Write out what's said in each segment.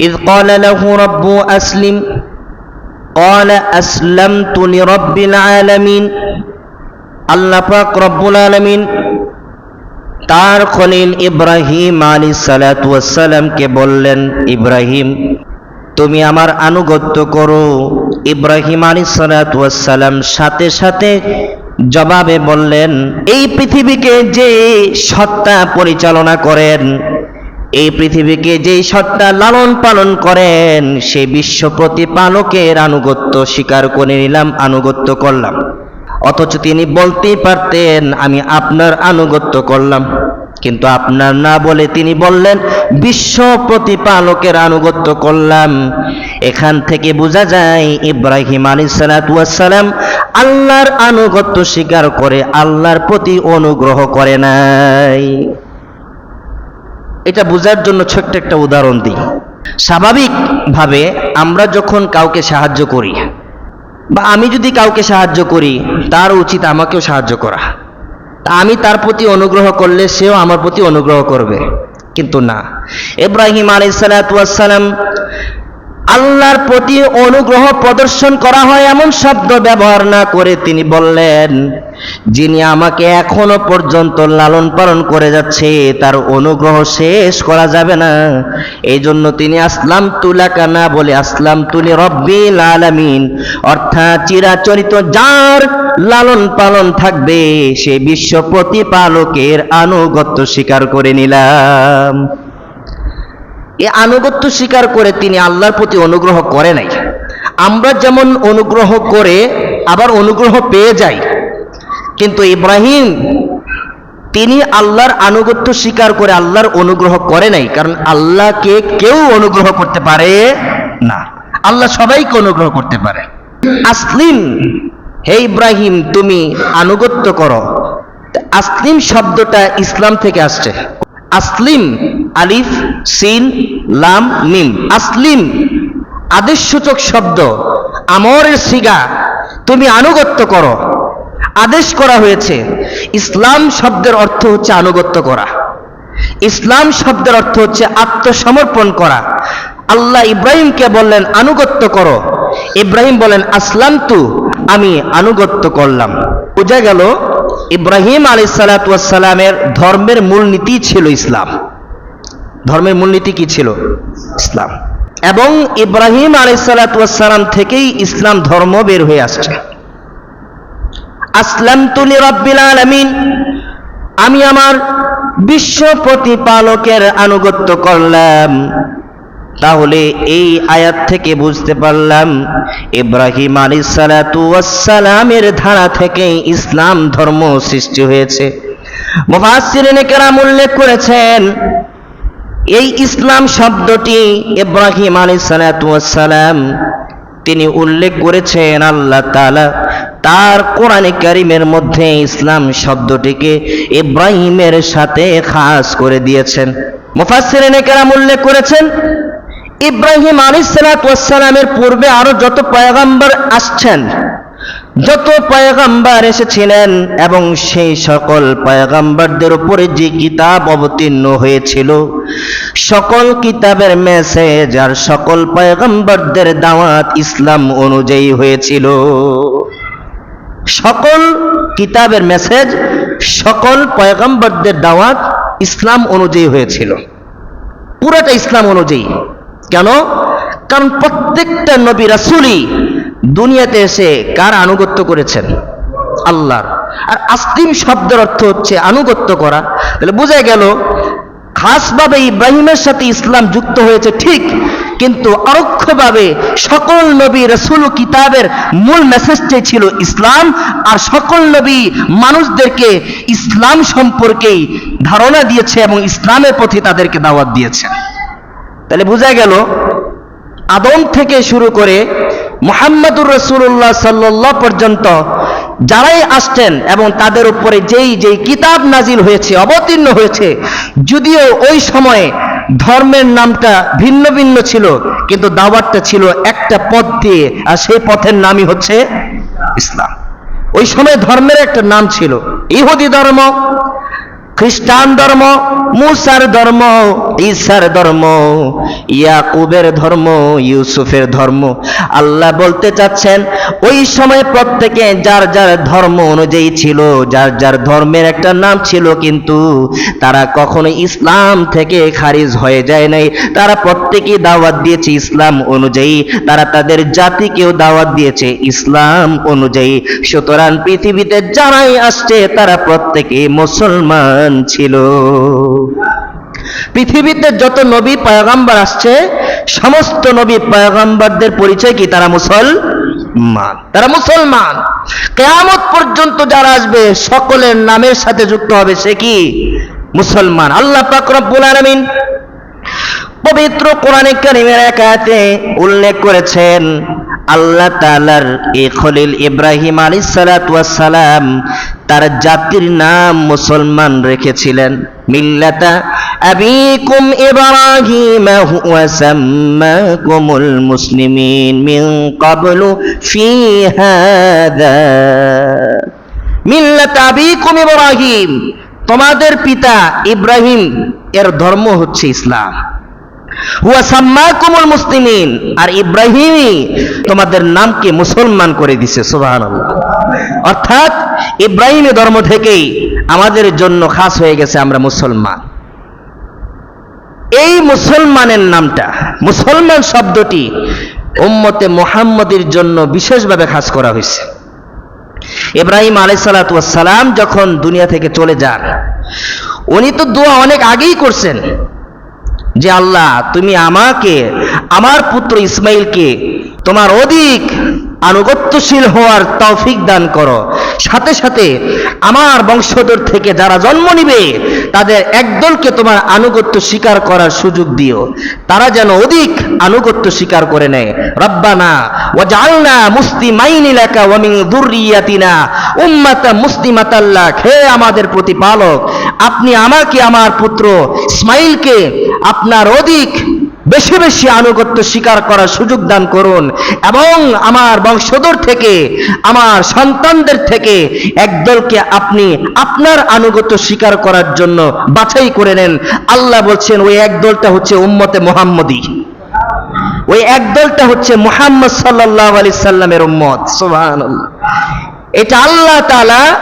إذ قال له ربه أسلم قال أسلمت لرب العالمين আল্লাহ পাক রব্বুল আলমিন তার খলিল ইব্রাহিম আলী সালাতামকে বললেন ইব্রাহিম তুমি আমার আনুগত্য করো ইব্রাহিম আলী সালাতাম সাথে সাথে জবাবে বললেন এই পৃথিবীকে যে সত্তা পরিচালনা করেন এই পৃথিবীকে যেই সত্তা লালন পালন করেন সেই বিশ্ব প্রতিপালকের আনুগত্য স্বীকার করে নিলাম, আনুগত্য করলাম। অথচ তিনি বলতেই পারতেন, আমি আপনার আনুগত্য করলাম। কিন্তু আপনার না বলে তিনি বললেন, বিশ্ব প্রতিপালকের আনুগত্য করলাম। এখান থেকে বোঝা যায়, ইব্রাহিম আলী সালাম আল্লাহর আনুগত্য স্বীকার করে আল্লাহর প্রতি অনুগ্রহ করে নাই। এটা বোঝার জন্য ছোট্ট একটা উদাহরণ দিই। স্বাভাবিকভাবে আমরা যখন কাউকে সাহায্য করি, বা আমি যদি কাউকে সাহায্য করি, তার উচিত আমাকেও সাহায্য করা। তা আমি তার প্রতি অনুগ্রহ করলে সেও আমার প্রতি অনুগ্রহ করবে। কিন্তু না। ইব্রাহিম আলাইসালাম আল্লাহর প্রতি অনুগ্রহ প্রদর্শন করা হয় এমন শব্দ ব্যবহার না করে তিনি বললেন, যিনি আমাকে এখনও পর্যন্ত লালন পালন করে যাচ্ছে, তার অনুগ্রহ শেষ করা যাবে না। এই জন্য তিনি আসলাম তুলাকা না বলে আসলাম তুলি রব্বিল আলামিন। অর্থাৎ চিরাচরিত যার লালন পালন থাকবে, সে বিশ্ব প্রতিপালকের আনুগত্য স্বীকার করে নিলাম। এ আনুগত্য স্বীকার করে তিনি আল্লাহর প্রতি অনুগ্রহ করে নাই। আমরা যেমন অনুগ্রহ করে আবার অনুগ্রহ পেয়ে যাই। কিন্তু ইব্রাহিম, তিনি আল্লাহর আনুগত্য স্বীকার করে আল্লাহর অনুগ্রহ করে নাই, কারণ আল্লাহকে কেউ অনুগ্রহ করতে পারে না। আল্লাহ সবাইকে অনুগ্রহ করতে পারে। আসলিম, হে ইব্রাহিম, তুমি আনুগত্য করো। আসলিম শব্দটা ইসলাম থেকে আসছে। আসলিম, আলিফ, সিন, লাম, মিম। আসলিম, আদেশসূচক শব্দ। আমরের সিগা, তুমি আনুগত্য করো। আদেশ করা হয়েছে, ইসলাম শব্দের অর্থ হচ্ছে আনুগত্য করা। ইসলাম শব্দের অর্থ হচ্ছে আত্মসমর্পণ করা। আল্লাহ ইব্রাহিমকে বললেন, আনুগত্য করো। ইব্রাহিম বলেন আসলাম তু আমি আনুগত্য করলাম। বোঝা গেল? ইব্রাহিম আলী সালাতামের ধর্মের মূলনীতি ছিল ইসলাম। ধর্মের মূলনীতি কি ছিল? ইসলাম। এবং ইব্রাহিম আলী সালাতাম থেকেই ইসলাম ধর্ম বের হয়ে আসছে। আসলাম তুলি রব্বিল আলমিন, আমি আমার বিশ্ব প্রতিপালকের আনুগত্য করলাম। তাহলে এই আয়াত থেকে বুঝতে পারলাম, ইব্রাহিম আলী সালাতামের ধারা থেকে ইসলাম ধর্ম সৃষ্টি হয়েছে। মুফাসসিরিনে কেরাম উল্লেখ করেছেন, এই ইসলাম শব্দটি ইব্রাহিম আলী সালাতাম তিনি উল্লেখ করেছেন আল্লাহ তাআলা তার কোরআনে কারিমের মধ্যে ইসলাম শব্দটিকে ইব্রাহিমের সাথে খাস করে দিয়েছেন। মুফাসসিরিনে কেরাম উল্লেখ করেছেন ইব্রাহিম আলিসালামের পূর্বে আরও যত পয়গাম্বার আসছেন, যত পয়গাম্বার এসেছিলেন এবং সেই সকল পয়গাম্বারদের উপরে যে কিতাব অবতীর্ণ হয়েছিল, সকল কিতাবের মেসেজ আর সকল পয়গাম্বারদের দাওয়াত ইসলাম অনুযায়ী হয়েছিল। সকল কিতাবের মেসেজ সকল পয়গাম্বারদের দাওয়াত ইসলাম অনুযায়ী হয়েছিল। পুরোটা ইসলাম অনুযায়ী। কেন? কারণ প্রত্যেকটা নবী রাসুলই দুনিয়াতে এসে কার আনুগত্য করেছেন? আল্লাহর। আর আসলিম শব্দের অর্থ হচ্ছে আনুগত্য করা। তাহলে বোঝা গেল, খাসভাবে ইব্রাহিমের সাথে ইসলাম যুক্ত হয়েছে ঠিক, কিন্তু অরক্ষভাবে সকল নবী রসুল কিতাবের মূল মেসেজটাই ছিল ইসলাম, আর সকল নবী মানুষদেরকে ইসলাম সম্পর্কেই ধারণা দিয়েছে এবং ইসলামের প্রতি তাদেরকে দাওয়াত দিয়েছে। তাহলে বোঝা গেল, আদম থেকে শুরু করে মোহাম্মদুর রসুল্লাহ সাল্লাহ পর্যন্ত যারাই আসছেন এবং তাদের উপরে যেই যেই কিতাব নাজিল হয়েছে, অবতীর্ণ হয়েছে, যদিও ওই সময়ে ধর্মের নামটা ভিন্ন ভিন্ন ছিল, কিন্তু দাওয়াতটা ছিল একটা পথ দিয়ে, আর সেই পথের নামই হচ্ছে ইসলাম। ওই সময় ধর্মের একটা নাম ছিল, ইহুদি ধর্ম খ্রিস্টান ধর্ম, মুসার ধর্ম, ঈসার ধর্ম, ইয়াকুবের ধর্ম, ইউসুফের ধর্ম। আল্লাহ বলতে চাচ্ছেন, ওই সময় প্রত্যেকে যার যার ধর্ম অনুযায়ী ছিল, যার যার ধর্মের একটা নাম ছিল কিন্তু তারা কখনো ইসলাম থেকে খারিজ হয়ে যায় নাই। তারা প্রত্যেকেই দাওয়াত দিয়েছে ইসলাম অনুযায়ী, তারা তাদের জাতিকেও দাওয়াত দিয়েছে ইসলাম অনুযায়ী। সুতরাং পৃথিবীতে যারাই আসছে, তারা প্রত্যেকে মুসলমান। ছিল। পৃথিবীতে যত নবী, পয়গাম্বার আসছে, সমস্ত নবী পয়গাম্বারদের পরিচয় কি? তারা মুসলমান। তারা মুসলমান। কেয়ামত পর্যন্ত যারা আসবে, সকলের নামের সাথে যুক্ত হবে সে কি? মুসলমান। আল্লাহ পাক রব্বুল আলামিন পবিত্র কোরআনে কারিমের এক আয়াতে উল্লেখ করেছেন আল্লাহ তাআলার এ খলিল ইব্রাহিম সালাতু সালাম তার জাতির নাম মুসলমান রেখেছিলেন। মিল্লাতা আবিকুম ইব্রাহিম হুয়া সাম্মাকুমুল মুসলিমিন মিন ক্বাবলু ফি হাদা মিল্লাতা আবিকুম ইব্রাহিম, তোমাদের পিতা ইব্রাহিম, এর ধর্ম হচ্ছে ইসলাম। হুয়া মুসলিমিন। আর ইব্রাহিমই তোমাদের নামকে মুসলমান করে দিছে, সুবহানাল্লাহ। অর্থাৎ ইব্রাহিমী ধর্ম থেকেই আমাদের জন্য খাস হয়ে গেছে আমরা মুসলমান। এই মুসলমানের নামটা, মুসলমান শব্দটি উম্মতে মোহাম্মদের জন্য বিশেষভাবে খাস করা হয়েছে। ইব্রাহিম আলাইসালাম যখন দুনিয়া থেকে চলে যান, উনি তো দোয়া অনেক আগেই করছেন। যে আল্লাহ, তুমি আমাকে, আমার পুত্র ইসমাইলকে তোমার অধিক আনুগত্যশীল হওয়ার তৌফিক দান করো। সাথে সাথে আমার বংশধর থেকে যারা জন্ম নিবে, তাদের একদলকে তোমার আনুগত্য স্বীকার করার সুযোগ দিও। তারা যেন অধিক আনুগত্য স্বীকার করে নেয়। রব্বানা ওয়াজআলনা মুসলিমাইনি লাকা ওয়া মিন যুররিয়াতিনা উম্মাতাম মুসলিমাতাল্লাহ। হে আমাদের প্রতিপালক, আপনি আমাকে, আমার পুত্র ইসমাইলকে আপনার অধিক বেশি বেশি আনুগত্য স্বীকার করার সুযোগ দান করুন। এবং আমার বংশধর থেকে, আমার সন্তানদের থেকে একদলকে আপনি আপনার আনুগত্য স্বীকার করার জন্য বাছাই করে নেন। আল্লাহ বলছেন, ওই একদলটা হচ্ছে উম্মতে মোহাম্মদী। ওই একদলটা হচ্ছে মোহাম্মদ সাল্লাহ আলি সাল্লামের উম্মত। সুবহানাল্লাহ। এটা আল্লাহ তাআলা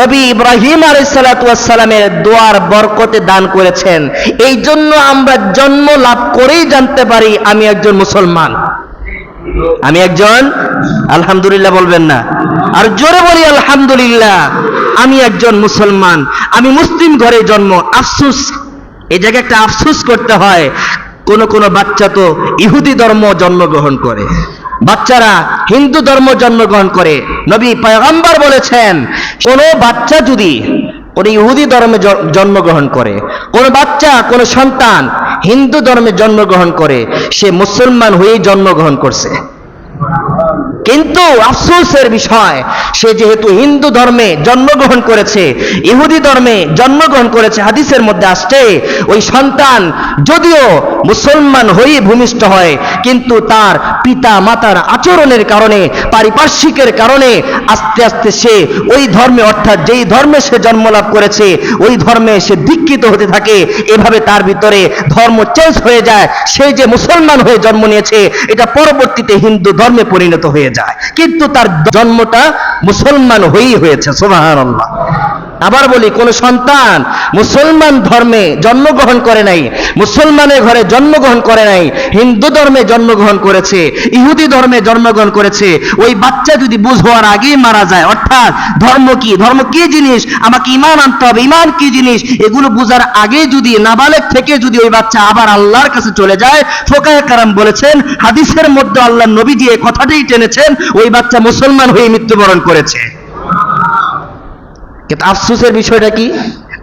নবী ইব্রাহিম আলাইসালামের দোয়ার বরকতে দান করেছেন। এই জন্য আমরা জন্ম লাভ করেই জানতে পারি আমি একজন মুসলমান। আমি একজন? আলহামদুলিল্লাহ বলবেন না। আর জোরে বলি আলহামদুলিল্লাহ, আমি একজন মুসলমান। আমি মুসলিম ঘরে জন্ম। আফসুস, এই জায়গায় একটা আফসুস করতে হয়। কোন কোন বাচ্চা তো ইহুদি ধর্ম জন্মগ্রহণ করে। বাচ্চারা হিন্দু ধর্ম জন্মগ্রহণ করে। নবী পয়গম্বর বলেছেন, কোন বাচ্চা যদি কোন ইহুদি ধর্মে জন্মগ্রহণ করে, কোন বাচ্চা, কোন সন্তান হিন্দু ধর্মে জন্মগ্রহণ করে, সে মুসলমান হয়েই জন্মগ্রহণ করছে। কিন্তু আফসোসের বিষয়, সে যেহেতু হিন্দু ধর্মে জন্মগ্রহণ করেছে, ইহুদি ধর্মে জন্মগ্রহণ করেছে, হাদিসের মধ্যে আসছে, ওই সন্তান যদিও মুসলমান হয়ে ভূমিষ্ঠ হয়, কিন্তু তার পিতা মাতার আচরণের কারণে, পারিপার্শ্বিকের কারণে আস্তে আস্তে সে ওই ধর্মে, অর্থাৎ যেই ধর্মে সে জন্মলাভ করেছে, ওই ধর্মে সে দীক্ষিত হতে থাকে, এভাবে তার ভিতরে ধর্ম চেঞ্জ হয়ে যায়, সে যে মুসলমান হয়ে জন্ম নিয়েছে, এটা পরবর্তীতে হিন্দু ধর্মে পরিণত হয়ে যায়। কিন্তু তার জন্মটা মুসলমান হয়েই হয়েছে সুবহানাল্লাহ। আবার বলি, কোন সন্তান মুসলমান ধর্মে জন্মগ্রহণ করে নাই, মুসলমানের ঘরে জন্মগ্রহণ করে নাই, হিন্দু ধর্মে জন্মগ্রহণ করেছে, ইহুদি ধর্মে জন্মগ্রহণ করেছে, ওই বাচ্চা যদি বুঝ হওয়ার আগেই মারা যায়, অর্থাৎ ধর্ম কি? ধর্ম কি জিনিস? আমাকে ইমান আনতে হবে, ইমান কি জিনিস? এগুলো বোঝার আগে যদি, নাবালেক থেকে যদি ওই বাচ্চা আবার আল্লাহর কাছে চলে যায়, ফোকায় কারাম বলেছেন, হাদিসের মধ্যে আল্লাহ নবী দিয়ে কথাটাই টেনেছেন, ওই বাচ্চা মুসলমান হয়ে মৃত্যুবরণ করেছে। কিন্তু আফসুসের বিষয়টা কি?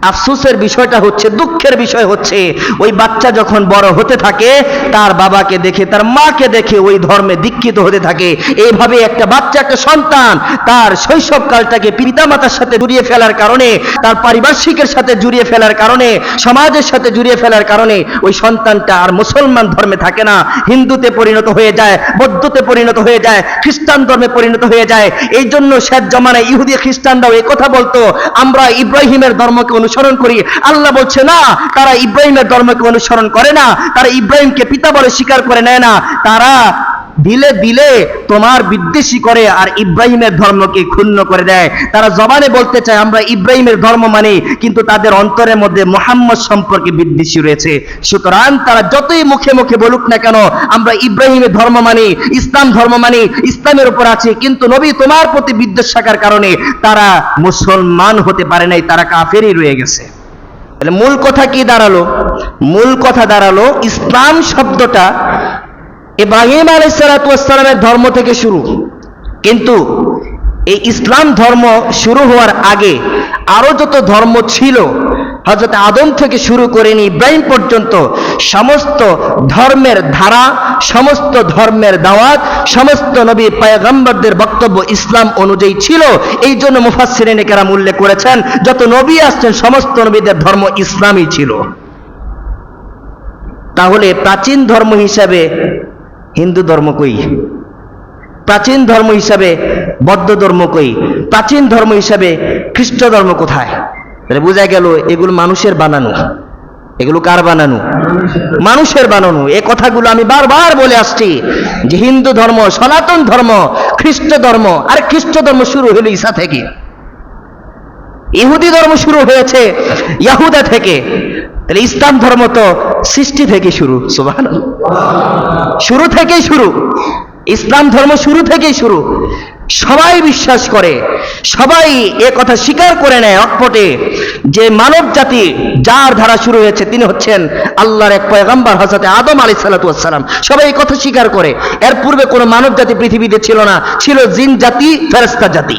আফসোসের বিষয়টা হচ্ছে, দুঃখের বিষয় হচ্ছে, ওই বাচ্চা যখন বড় হতে থাকে, তার বাবাকে দেখে, তার মাকে দেখে ওই ধর্মে দীক্ষিত হতে থাকে। এইভাবে একটা বাচ্চা, একটা সন্তান, তার শৈশবকালটাকে পিতামাতার সাথে জড়িয়ে ফেলার কারণে, তার পারিপার্শ্বিকের সাথে জড়িয়ে ফেলার কারণে, সমাজের সাথে জুড়িয়ে ফেলার কারণে ওই সন্তানটা আর মুসলমান ধর্মে থাকে না। হিন্দুতে পরিণত হয়ে যায়, বৌদ্ধতে পরিণত হয়ে যায়, খ্রিস্টান ধর্মে পরিণত হয়ে যায়। এই জন্য শেষ জমানায় ইহুদি খ্রিস্টানরাও কথা বলতো, আমরা ইব্রাহিমের ধর্মকে অনুসরণ অনুসরণ করি। আল্লাহ বলছে, না, তারা ইব্রাহিমের ধর্মকে অনুসরণ করে না। তারা ইব্রাহিমকে পিতা বলে স্বীকার করে নেয় না। তারা দিলে দিলে তোমার বিদ্বেষী করে আর ইব্রাহিমের ধর্মকে ক্ষুণ্ণ করে দেয়। তারা জবানে বলতে চায়, আমরা ইব্রাহিমের ধর্ম মানি, কিন্তু তাদের অন্তরের মধ্যে মোহাম্মদ সম্পর্কে বিদ্বেষী রয়েছে। সুতরাং তারা যতই মুখে মুখে বলুক না কেন, আমরা ইব্রাহিমের ধর্ম মানি, ইসলাম ধর্ম মানি, ইসলামের উপর আছে, কিন্তু নবী তোমার প্রতি বিদ্বেষ থাকার কারণে তারা মুসলমান হতে পারে নাই, তারা কাফেরই রয়ে গেছে। তাহলে মূল কথা কি দাঁড়াল? মূল কথা দাঁড়াল, ইসলাম শব্দটা ইব্রাহিম আলাইসালামের ধর্ম থেকে শুরু। কিন্তু এই ইসলাম ধর্ম শুরু হওয়ার আগে আরও যত ধর্ম ছিল হজরত আদম থেকে শুরু করে নিয়ে ইব্রাহিম পর্যন্ত সমস্ত ধর্মের ধারা, সমস্ত ধর্মের দাওয়াত, সমস্ত নবী পায়গম্বরদের বক্তব্য ইসলাম অনুযায়ী ছিল। এই জন্য মুফাসসিরিনে কেরাম উল্লেখ করেছেন, যত নবী আসছেন, সমস্ত নবীদের ধর্ম ইসলামই ছিল। তাহলে প্রাচীন ধর্ম হিসাবে হিন্দু ধর্ম কই? প্রাচীন ধর্ম হিসাবে বৌদ্ধ ধর্ম কই? প্রাচীন ধর্ম হিসাবে খ্রিস্ট ধর্ম কোথায়? তাহলে বোঝা গেল এগুলো মানুষের বানানো। এগুলো কার বানানো? মানুষের বানানো। এই কথাগুলো আমি বারবার বলে আসছি যে হিন্দু ধর্ম, সনাতন ধর্ম, খ্রিস্ট ধর্ম। আর খ্রিস্ট ধর্ম শুরু হলো ঈসা থেকে। ইহুদি ধর্ম শুরু হয়েছে ইয়াহুদা থেকে। তাহলে ইসলাম ধর্ম তো সৃষ্টি থেকে শুরু সুবাহ শুরু থেকেই শুরু। ইসলাম ধর্ম শুরু থেকেই শুরু। সবাই বিশ্বাস করে, সবাই এ কথা স্বীকার করে নেয় অকপটে যে মানব জাতি যার ধারা শুরু হয়েছে, তিনি হচ্ছেন আল্লাহর এক পয়গম্বর হজরতে আদম আলী সালাতাম সবাই এই কথা স্বীকার করে। এর পূর্বে কোনো মানব জাতি পৃথিবীতে ছিল না, ছিল জিন জাতি ফেরেস্তা জাতি।